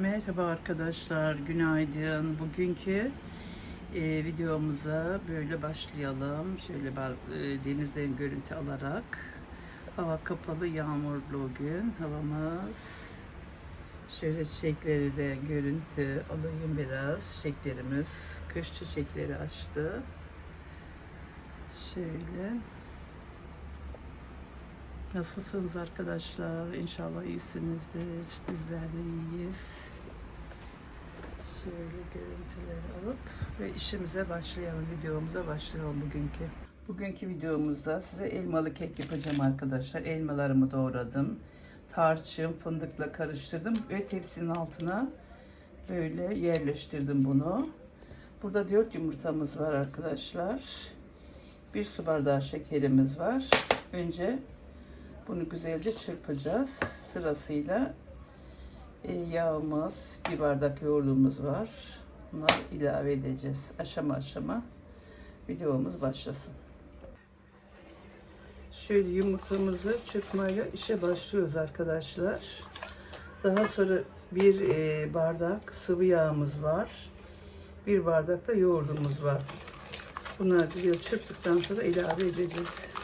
Merhaba arkadaşlar, günaydın. Bugünkü e, videomuza böyle başlayalım. Şöyle e, denizden görüntü alarak. Hava kapalı, yağmurlu gün. Havamız. Şöyle çiçekleri de görüntü alayım biraz. Çiçeklerimiz kış çiçekleri açtı. Şöyle. Nasılsınız arkadaşlar? İnşallah iyisinizdir. Bizler de iyiyiz. Şöyle görüntüleri alıp ve işimize başlayalım. Videomuza başlayalım bugünkü. Bugünkü videomuzda size elmalı kek yapacağım arkadaşlar. Elmalarımı doğradım. Tarçın, fındıkla karıştırdım ve tepsinin altına böyle yerleştirdim bunu. Burada 4 yumurtamız var arkadaşlar. Bir su bardağı şekerimiz var. Önce bunu güzelce çırpacağız. Sırasıyla e, yağımız, bir bardak yoğurdumuz var. Bunları ilave edeceğiz. Aşama aşama videomuz başlasın. Şöyle yumurtamızı çırpmayla işe başlıyoruz arkadaşlar. Daha sonra bir e, bardak sıvı yağımız var. Bir bardak da yoğurdumuz var. Bunları güzel çırptıktan sonra ilave edeceğiz.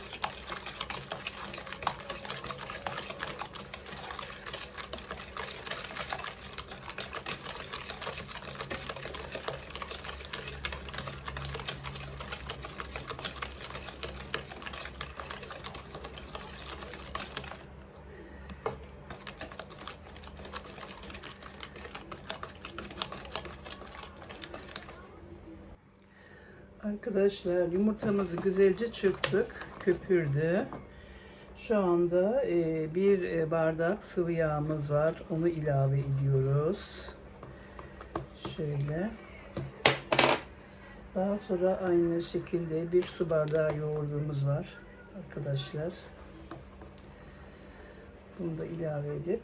Arkadaşlar yumurtamızı güzelce çırptık. Köpürdü. Şu anda e, bir e, bardak sıvı yağımız var. Onu ilave ediyoruz. Şöyle. Daha sonra aynı şekilde bir su bardağı yoğurdumuz var. Arkadaşlar. Bunu da ilave edip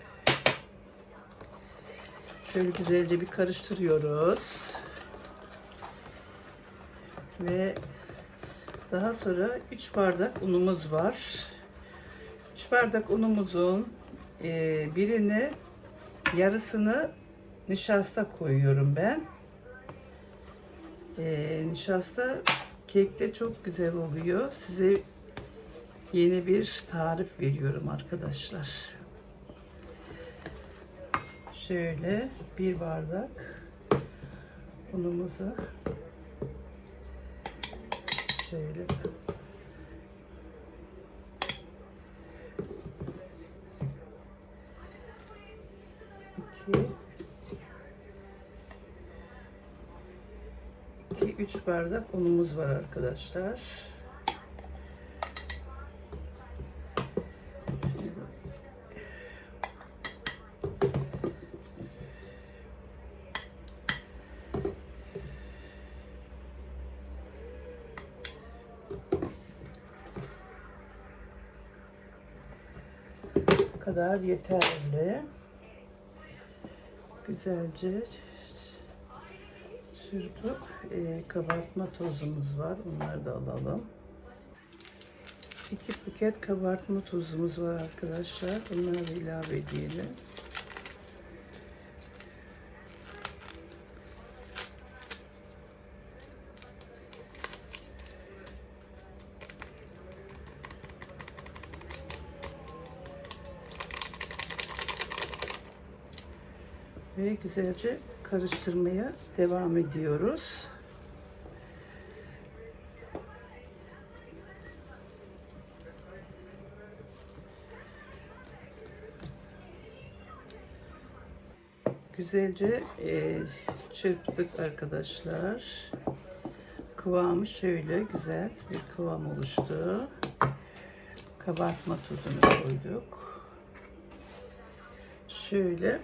şöyle güzelce bir karıştırıyoruz ve daha sonra 3 bardak unumuz var. 3 bardak unumuzun e, birini yarısını nişasta koyuyorum ben. E, nişasta kekte çok güzel oluyor. Size yeni bir tarif veriyorum arkadaşlar. Şöyle bir bardak unumuzu şöyle iki iki üç bardak unumuz var arkadaşlar. Kadar yeterli. Güzelce çırpıp e, kabartma tozumuz var. Onları da alalım. İki paket kabartma tozumuz var arkadaşlar. Bunları da ilave edelim. Ve güzelce karıştırmaya devam ediyoruz. Güzelce e, çırptık arkadaşlar. Kıvamı şöyle güzel bir kıvam oluştu. Kabartma tuzunu koyduk. Şöyle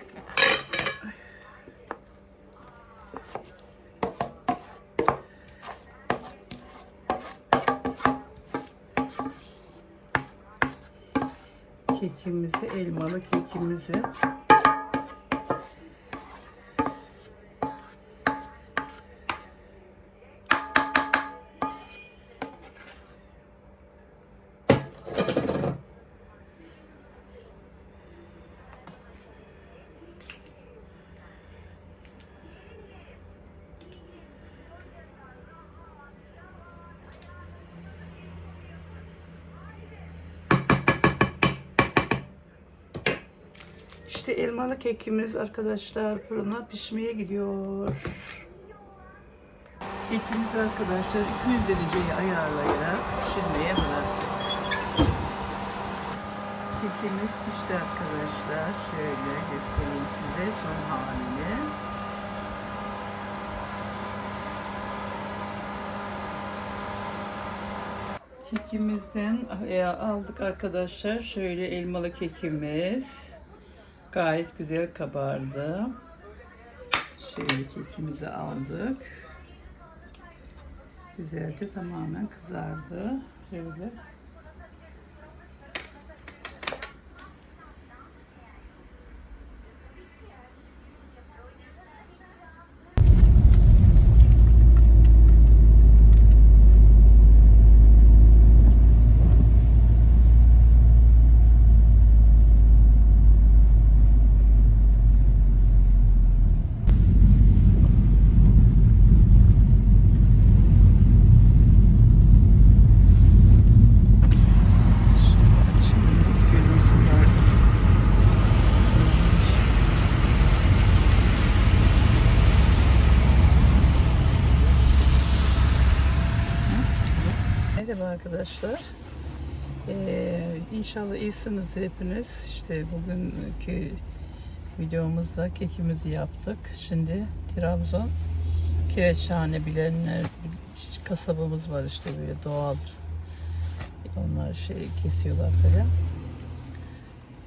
kekimizi, elmalı kekimizi elmalı kekimiz arkadaşlar fırına pişmeye gidiyor. Kekimiz arkadaşlar 200 dereceyi ayarlayarak pişirmeye bıraktık. Kekimiz pişti arkadaşlar. Şöyle göstereyim size son halini. Kekimizden aldık arkadaşlar. Şöyle elmalı kekimiz. Gayet güzel kabardı. Şöyle kekimizi aldık. Güzelce tamamen kızardı. Şöyle açayım. Gölümüzü var. Merhaba arkadaşlar. Ee, inşallah iyisinizdir hepiniz. İşte bugünkü videomuzda kekimizi yaptık. Şimdi Trabzon Kireçhane bilenler kasabamız var işte böyle doğal onlar şey kesiyorlar falan.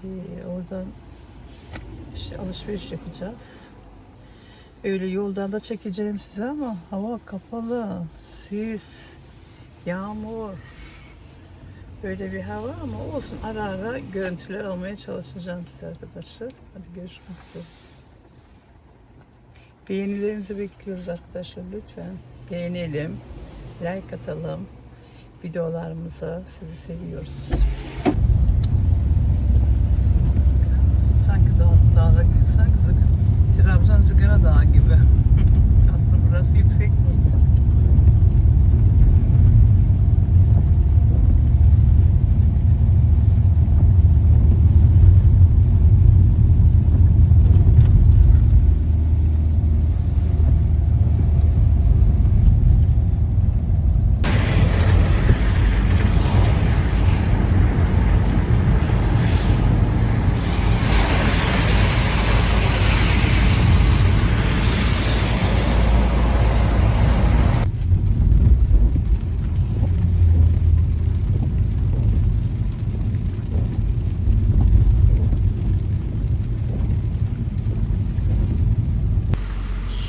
Ee, oradan işte alışveriş yapacağız. Öyle yoldan da çekeceğim size ama hava kapalı, sis, yağmur. Böyle bir hava ama olsun ara ara görüntüler almaya çalışacağım size arkadaşlar. Hadi görüşmek üzere. Beğenilerinizi bekliyoruz arkadaşlar lütfen. Beğenelim, like atalım videolarımıza. Sizi seviyoruz. Sanki dağ, dağda sanki Trabzon Zıgara Dağı gibi. Aslında burası yüksek değil.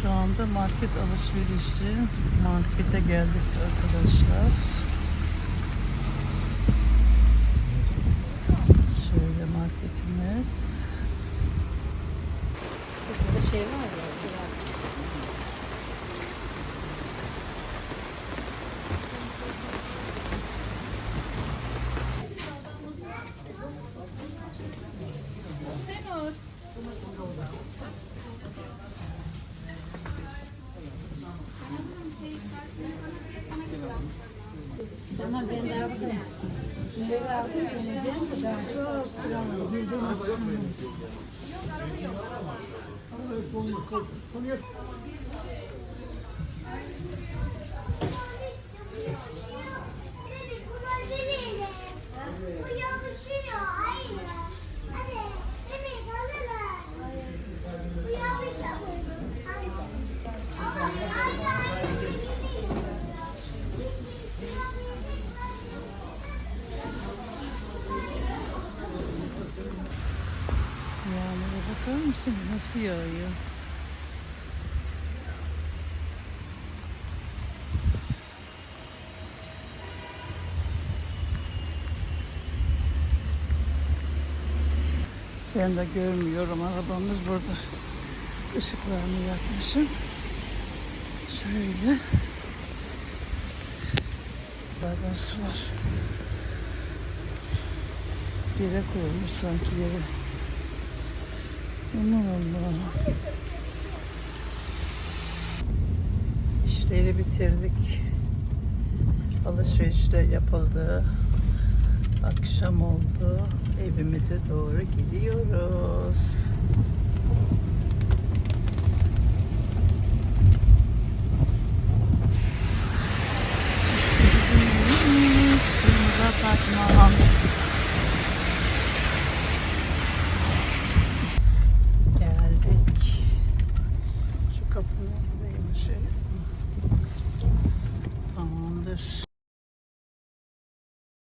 Şu anda market alışverişi. Markete geldik arkadaşlar. Şöyle marketimiz. Burada şey var ya. biraz- Ama ben de aldım. Şöyle aldım, geleceğim de daha çok sıra var. Bildiğin Bebek yağıyor? Ben de görmüyorum. Arabamız burada. Işıklarını yakmışım. Şöyle. Buradan sular. Yere koymuş sanki yere. Aman Allah'ım. İşleri bitirdik. Alışveriş de yapıldı. Akşam oldu. Evimize doğru gidiyoruz.